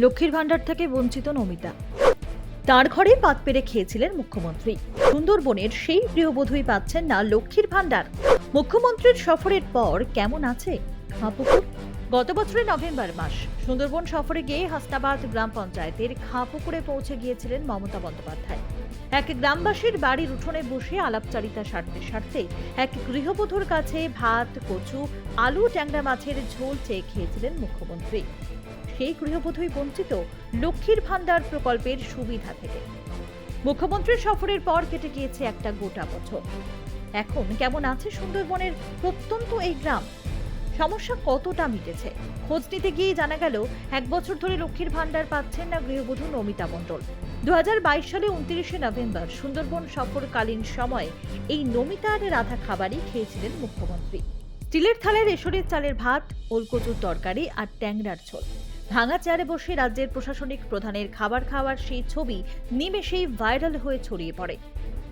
লক্ষ্মীর ভাণ্ডার থেকে বঞ্চিত নমিতা। তার ঘরে পাত পেরে খেয়েছিলেন মুখ্যমন্ত্রী। সুন্দরবনের সেই গৃহবধূই পাচ্ছেন না লক্ষ্মীর ভাণ্ডার। মুখ্যমন্ত্রীর সফরের পর কেমন আছে? খাঁপুকুর গত বছরের নভেম্বর মাস, সুন্দরবন সফরে গিয়ে হাসনাবাদ গ্রাম পঞ্চায়েতের খাঁপুকুরে পৌঁছে গিয়েছিলেন মমতা বন্দ্যোপাধ্যায়। এক গ্রামবাসীর বাড়ির উঠোনে বসে আলাপচারিতা সারতে সারতে এক গৃহবধূর কাছে ভাত, কচু, আলু, ট্যাংরা মাছের ঝোল চেয়ে খেয়েছিলেন মুখ্যমন্ত্রী। সেই গৃহবধূই বঞ্চিত লক্ষ্মীর ভান্ডার প্রকল্পের সুবিধা থেকে। মুখ্যমন্ত্রীর সফরের পর কেটে গিয়েছে একটা গোটা বছর। এখন কেমন আছে সুন্দরবনের প্রত্যন্ত এই গ্রাম? সমস্যা কতটা মিটেছে? খোঁজ নিতে গিয়ে জানা গেল, এক বছর ধরে লক্ষ্মীর ভাণ্ডার পাচ্ছেন না গৃহবধূ নমিতা মণ্ডল। দু হাজার বাইশ সালে উনত্রিশে নভেম্বর সুন্দরবন সফরকালীন সময়ে এই নমিতার রাধা খাবারই খেয়েছিলেন মুখ্যমন্ত্রী। স্টিলের থালায় রেশনের চালের ভাত, ওলকচুর তরকারি আর ট্যাংরার ঝোল। ভাঙা চেয়ারে বসে রাজ্যের প্রশাসনিক প্রধানের খাবার খাওয়ার সেই ছবি নিমেষেই ভাইরাল হয়ে ছড়িয়ে পড়ে।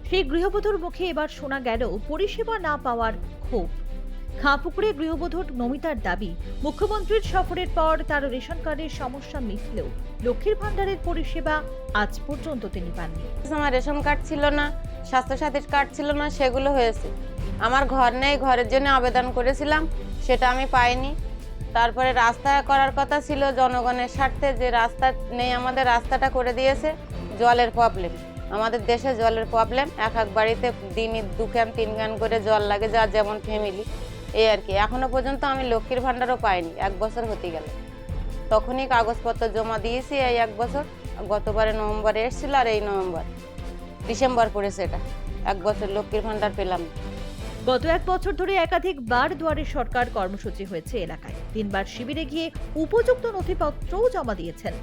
সেই গৃহবধূর মুখে এবার শোনা গেল পরিষেবা না পাওয়ার ক্ষোভ। খাঁপুকুরে গৃহবধূর নমিতার দাবি, মুখ্যমন্ত্রীর সফরের পর তার রেশন কার্ডের সমস্যা মিটলেও লক্ষ্মীর ভাণ্ডারের পরিষেবা আজ পর্যন্ত তিনি পাননি। আমার রেশন কার্ড ছিল না, স্বাস্থ্যসাথীর কার্ড ছিল না, সেগুলো হয়েছে। আমার ঘর নেই, ঘরের জন্য আবেদন করেছিলাম, সেটা আমি পাইনি। তারপরে রাস্তা করার কথা ছিল জনগণের স্বার্থে যে রাস্তা নেই, আমাদের রাস্তাটা করে দিয়েছে, জলের প্রবলেম আমাদের দেশে জলের প্রবলেম এক এক বাড়িতে দিনই দু ক্যান, তিন ক্যান করে জল লাগে, যার যেমন ফ্যামিলি এই আর কি। এখনও পর্যন্ত আমি লক্ষ্মীর ভাণ্ডারও পাইনি, এক বছর হতে গেল। তখনই কাগজপত্র জমা দিয়েছি এই এক বছর। গতবারে নভেম্বরে এসেছিল আর এই নভেম্বর। ডিসেম্বর পড়েছে এটা। এক বছর লক্ষ্মীর ভাণ্ডার পেলাম। গত এক বছর ধরে একাধিক বার দুয়ারে সরকার কর্মসূচি হয়েছে এলাকায়। তিনবার শিবিরে গিয়ে উপযুক্ত নথিপত্রও জমা দিয়েছেন।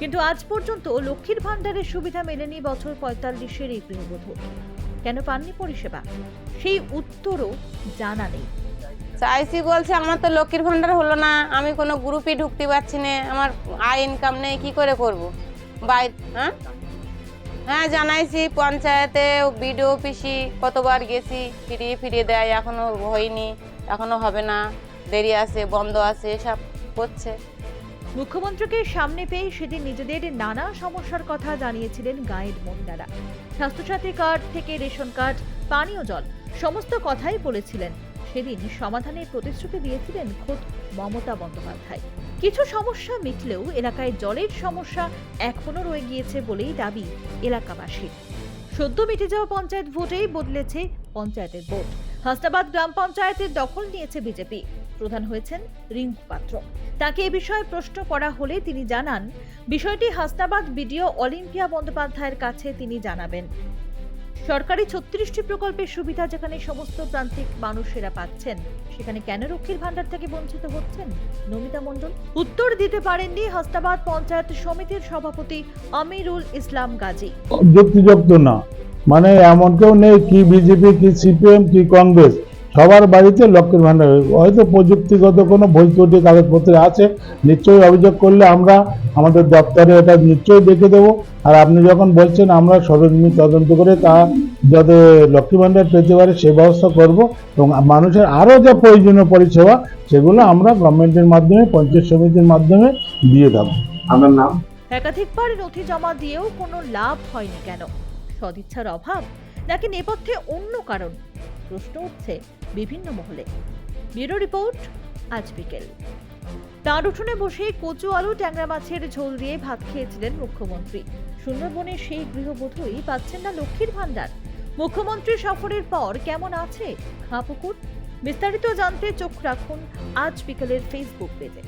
কিন্তু আজ পর্যন্ত লক্ষ্মীর ভাণ্ডারের সুবিধা মেলেনি বছর পঁয়তাল্লিশের এই গৃহবধূ। কেন পাননি পরিষেবা? সেই উত্তরও জানা নেই। চাইছি বলছে, আমার তো লক্ষ্মীর ভাণ্ডার হলো না, আমি কোনো গ্রুপে ঢুকতে পারছি না, আমার আয় ইনকাম নেই, কি করে করব? বাই হ্যাঁ? হ্যাঁ জানাইছি, পঞ্চায়েতে বিডিও অফিসি কতবার গেছি, ফিরিয়ে ফিরিয়ে দেয়, এখনও হয়নি, এখনও হবে না, দেরি আছে, বন্ধ আছে সব করছে। মুখ্যমন্ত্রীকে সামনে পেয়ে সেদিন নিজেদের নানা সমস্যার কথা জানিয়েছিলেন গাঁয়ের মহিলারা। স্বাস্থ্যসাথী কার্ড থেকে রেশন কার্ড, পানীয় জল, সমস্ত কথাই বলেছিলেন সেদিন সমাধানের প্রতিশ্রুতি দিয়েছিলেন খোদ মমতা বন্দ্যোপাধ্যায়। কিছু সমস্যা মিটলেও এলাকায় জলের সমস্যা এখনও রয়ে গিয়েছে বলেই দাবি এলাকাবাসীর সদ্য মিটে যাওয়া পঞ্চায়েত ভোটেই বদলেছে পঞ্চায়েতের ভোট। হাসনাবাদ গ্রাম পঞ্চায়েতের দখল নিয়েছে বিজেপি। প্রধান হয়েছেন রিঙ্কু পাত্র। তাকে এ বিষয়ে প্রশ্ন করা হলে তিনি জানান, বিষয়টি হাসনাবাদ বিডিও অলিম্পিয়া বন্দ্যোপাধ্যায়ের কাছে তিনি জানাবেন। সরকারি ছত্রিশটি প্রকল্পের সুবিধা যেখানে সমস্ত প্রান্তিক মানুষেরা পাচ্ছেন, সেখানে কেন রক্ষীর ভাণ্ডার থেকে বঞ্চিত হচ্ছেন? নমিতা মণ্ডল। উত্তর দিতে পারেননি হাস্তাবাদ পঞ্চায়েত সমিতির সভাপতি আমিরুল ইসলাম গাজী। যুক্তিযুক্ত না। মানে এমন কেউ নেই, কি বিজেপি, কি সিপিএম, কি কংগ্রেস। সবার বাড়িতে লক্ষ্মীর ভাণ্ডার হয়তো প্রযুক্তিগত কোনো ভুল কাগজপত্রে আছে, নিশ্চয়ই অভিযোগ করলে আমরা আমাদের দপ্তরে এটা নিশ্চয়ই দেখে দেবো। আর আপনি যখন বলছেন আমরা সরজমিন তদন্ত করে তা যাতে লক্ষ্মী ভাণ্ডার পেতে পারে সে ব্যবস্থা করব এবং মানুষের আরও যা প্রয়োজনীয় পরিষেবা সেগুলো আমরা গভর্নমেন্টের মাধ্যমে, পঞ্চায়েত সমিতির মাধ্যমে দিয়ে দেবো। আমার নাম? একাধিকবার নথি জমা দিয়েও কোনো লাভ হয়নি কেন? সদিচ্ছার অভাব নাকি নেপথ্যে অন্য কারণ? প্রশ্ন উঠছে বিভিন্ন মহলে। ব্যুরো রিপোর্ট, আজ বিকেল। তার উঠোনে বসে কচু আলু, ট্যাংরা মাছের ঝোল দিয়ে ভাত খেয়েছিলেন মুখ্যমন্ত্রী। সুন্দরবনের সেই গৃহবধূই পাচ্ছেন না লক্ষ্মীর ভাণ্ডার। মুখ্যমন্ত্রী সফরের পর কেমন আছে খাঁপুকুর বিস্তারিত জানতে চোখ রাখুন আজ বিকেলের ফেসবুক পেজে।